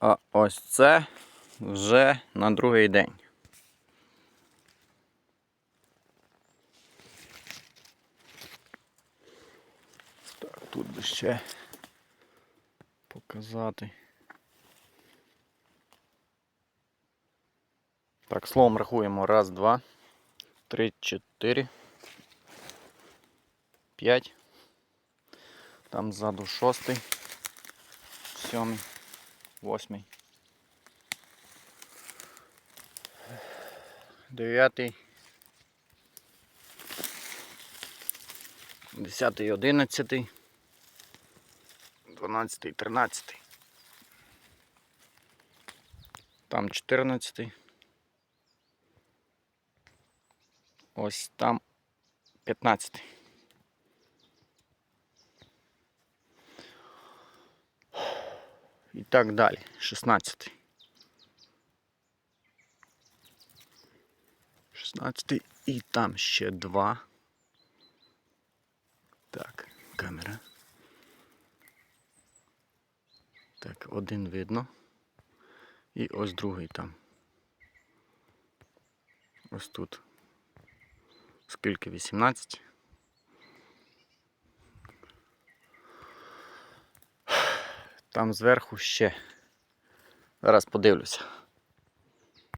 А ось це вже на другий день. Так, тут би ще показати. Так, словом рахуємо. Раз, два, три, чотири, п'ять. Там ззаду шостий, сьомий, восьмий. Дев'ятий. Десятий, одинадцятий. Дванадцятий, тринадцятий. Там чотирнадцятий. Ось там п'ятнадцятий. І так далі. Шістнадцятий. Шістнадцятий і там ще два. Так, камера. Так, один видно. І ось другий там. Ось тут. Скільки? 18? Там зверху ще. Зараз подивлюся.